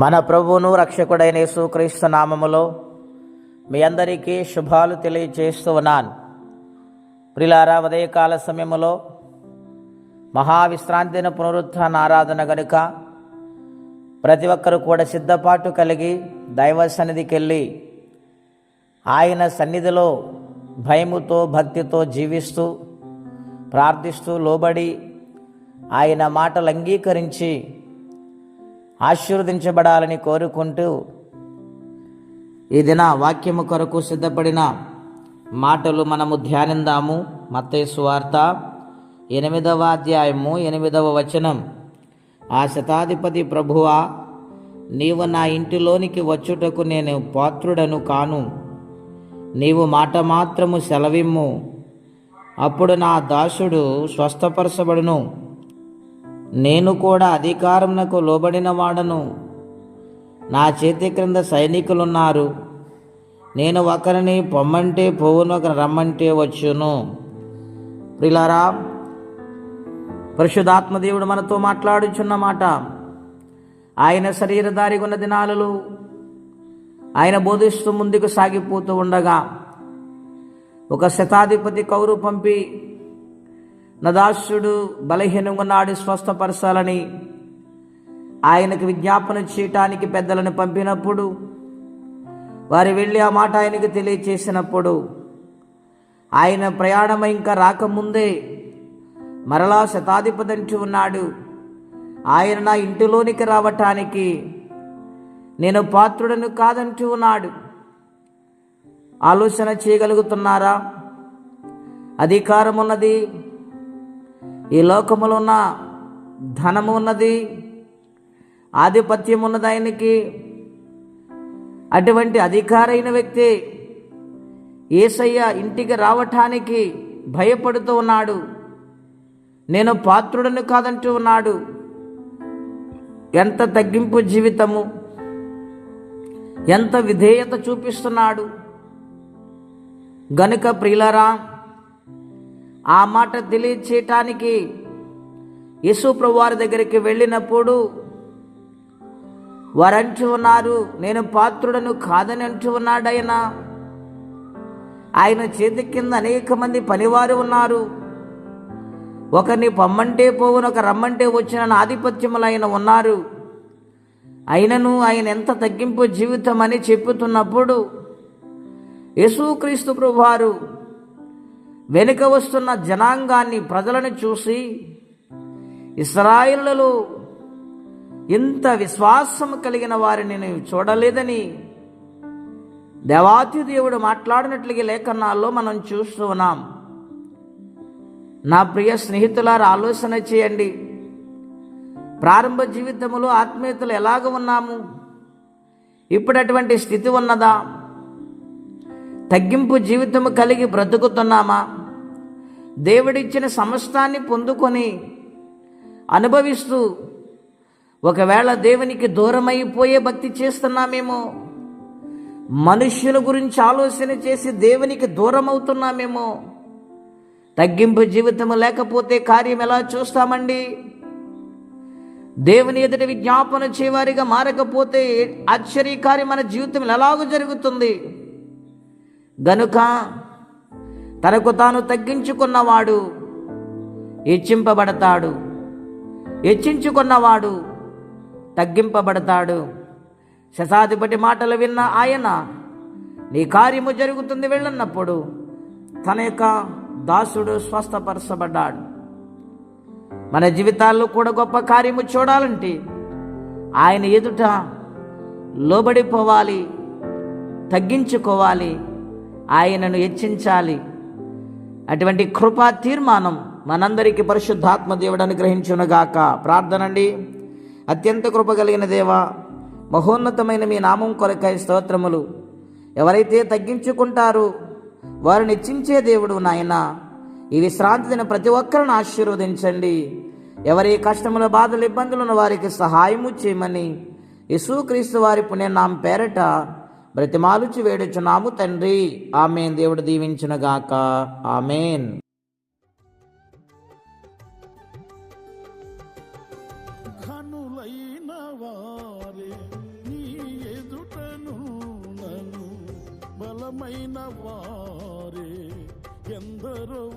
మన ప్రభువును రక్షకుడైన యేసుక్రీస్తు నామములో మీ అందరికీ శుభాలు తెలియజేస్తూ ఉన్నాను. ప్రిలారా ఉదయకాల సమయములో మహావిశ్రాంతి దిన పునరుత్థాన ఆరాధన గనుక ప్రతి ఒక్కరు కూడా సిద్ధపాటు కలిగి దైవ సన్నిధికి వెళ్ళి ఆయన సన్నిధిలో భయముతో భక్తితో జీవిస్తూ ప్రార్థిస్తూ లోబడి ఆయన మాటలు అంగీకరించి ఆశీర్వదించబడాలని కోరుకుంటూ ఈ దిన వాక్యము కొరకు సిద్ధపడిన మాటలు మనము ధ్యానిందాము. మత్తయి వార్త ఎనిమిదవ అధ్యాయము ఎనిమిదవ వచనం. ఆ శతాధిపతి ప్రభువా నీవు నా ఇంటిలోనికి వచ్చుటకు నేను పాత్రుడను కాను. నీవు మాట మాత్రము సెలవిమ్ము. అప్పుడు నా దాసుడు స్వస్థపరచబడును. నేను కూడా అధికారమునకు లోబడిన వాడను నా చేతి క్రింద సైనికులున్నారు. నేను ఒకరిని పొమ్మంటే పోవును ఒకరిని రమ్మంటే వచ్చును. ప్రిలారా పరిశుధాత్మదేవుడు మనతో మాట్లాడుచున్న మాట ఆయన శరీరధారి ఉన్న దినాలలో ఆయన బోధిస్తూ ముందుకు సాగిపోతూ ఉండగా ఒక శతాధిపతి కౌరు పంపి నదాసుడు బలహీనంగా నాడి స్వస్థపరచాలని ఆయనకు విజ్ఞాపన చేయటానికి పెద్దలను పంపినప్పుడు వారు వెళ్ళి ఆ మాట ఆయనకు తెలియచేసినప్పుడు ఆయన ప్రయాణం ఇంకా రాకముందే మరలా శతాధిపతి ఉన్నాడు. ఆయన నా ఇంటిలోనికి రావటానికి నేను పాత్రుడను కాదంటూ ఉన్నాడు. ఆలోచన చేయగలుగుతున్నారా? అధికారం ఉన్నది ఈ లోకములో ఉన్న ధనము ఉన్నది ఆధిపత్యం ఉన్నది ఆయనకి. అటువంటి అధికారైన వ్యక్తి ఏసయ్య ఇంటికి రావటానికి భయపడుతూ ఉన్నాడు. నేను పాత్రుడను కాదంటూ ఉన్నాడు. ఎంత తగ్గింపు జీవితము ఎంత విధేయత చూపిస్తున్నాడు. గనుక ప్రియులరా ఆ మాట తెలియచేయటానికి యేసు ప్రభువారి దగ్గరికి వెళ్ళినప్పుడు వారంటూ ఉన్నారు నేను పాత్రుడను కాదని అంటూ ఉన్నాడు ఆయన ఆయన చేతి కింద అనేక మంది పనివారు ఉన్నారు. ఒకరిని పమ్మంటే పోవును ఒక రమ్మంటే వచ్చిన ఆధిపత్యములు ఆయన ఉన్నారు. అయినను ఆయన ఎంత తగ్గింపు జీవితం అని చెప్పుతున్నప్పుడు యేసుక్రీస్తు ప్రభువారు వెనుక వస్తున్న జనాంగాన్ని ప్రజలను చూసి ఇస్రాయిలలో ఇంత విశ్వాసం కలిగిన వారిని నేను చూడలేదని దేవాతి దేవుడు మాట్లాడినట్లుగా లేఖనాల్లో మనం చూస్తూ ఉన్నాం. నా ప్రియ స్నేహితులారు ఆలోచన చేయండి. ప్రారంభ జీవితంలో ఆత్మీయతలు ఎలాగ ఉన్నాము? ఇప్పుడు అటువంటి స్థితి ఉన్నదా? తగ్గింపు జీవితము కలిగి బ్రతుకుతున్నామా? దేవుడిచ్చిన సమస్తాన్ని పొందుకొని అనుభవిస్తూ ఒకవేళ దేవునికి దూరమైపోయే భక్తి చేస్తున్నామేమో మనుష్యుల గురించి ఆలోచన చేసి దేవునికి దూరం అవుతున్నామేమో తగ్గింపు జీవితం లేకపోతే కార్యం ఎలా చూస్తామండి? దేవుని ఎదుట విజ్ఞాపన చేయవారిగా మారకపోతే ఆశ్చర్యకార్యం మన జీవితం ఎలాగో జరుగుతుంది? గనుక తనకు తాను తగ్గించుకున్నవాడు హెచ్చింపబడతాడు. హెచ్చించుకున్నవాడు తగ్గింపబడతాడు. శతాధిపతి మాటలు విన్న ఆయన నీ కార్యము జరుగుతుంది వెళ్ళన్నప్పుడు తన యొక్క దాసుడు స్వస్థపరచబడ్డాడు. మన జీవితాల్లో కూడా గొప్ప కార్యము చూడాలంటే ఆయన ఎదుట లోబడిపోవాలి తగ్గించుకోవాలి ఆయనను హెచ్చించాలి. అటువంటి కృపా తీర్మానం మనందరికీ పరిశుద్ధాత్మ దేవుడు అనుగ్రహించునుగాక. ప్రార్థనండి. అత్యంత కృప కలిగిన దేవ మహోన్నతమైన మీ నామం కొరకై స్తోత్రములు. ఎవరైతే తగ్గించుకుంటారో వారిని హెచ్చించే దేవుడు నాయన. ఈ విశ్రాంతి దిన ప్రతి ఒక్కరిని ఆశీర్వదించండి. ఎవరి కష్టముల బాధలు ఇబ్బందులు ఉన్న వారికి సహాయము చేయమని యేసుక్రీస్తు వారి పుణ్యనామ పేరట బ్రతిమాలుచి వేడుచున్నాము తండ్రి. ఆమెన్. దేవుడు దీవించునుగాక ఆమెన్. ఘనులైన వారే నీ ఎదుటను బలమైన వారే ఎందరో